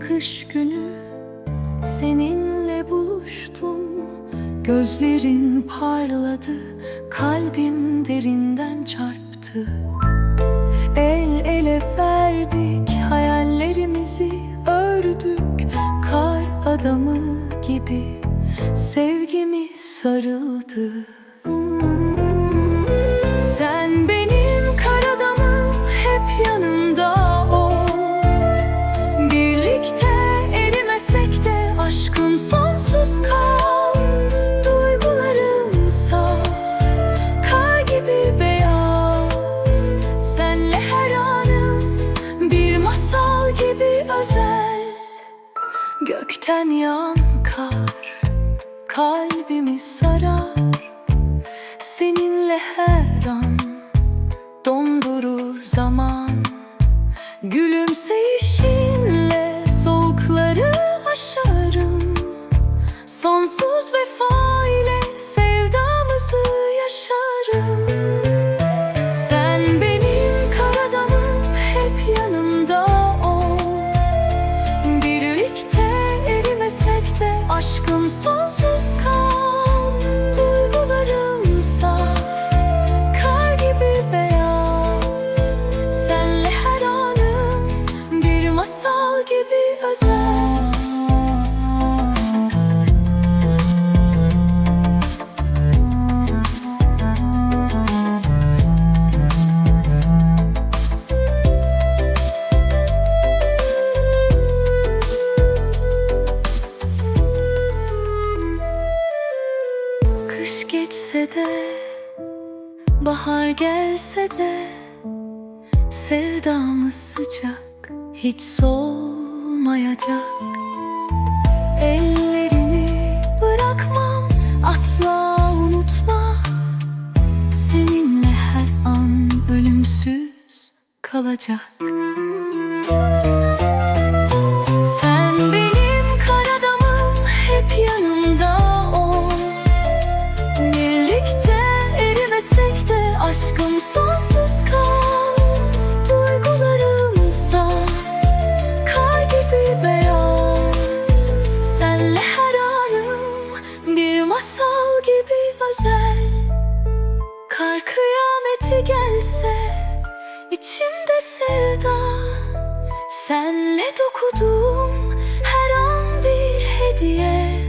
kış günü seninle buluştum. Gözlerin parladı kalbim derinden çarptı. El ele verdik hayallerimizi ördük. Kar adamı gibi sevgimiz sarıldı Gökten yağan kar kalbimi sarar. Seninle her an dondurur zaman. Gülümseyişinle Bahar gelse de Sevdamız sıcak Hiç soğumayacak Ellerini bırakmam Asla unutma. Seninle her an ölümsüz kalacak. Sen benim kar adamım Hep yanımda aşkım sonsuz kal Duygularım saf, kar gibi beyaz. Senle her anım bir masal gibi özel. Kar kıyameti gelse içimde sevda. Senle dokudum her an bir hediye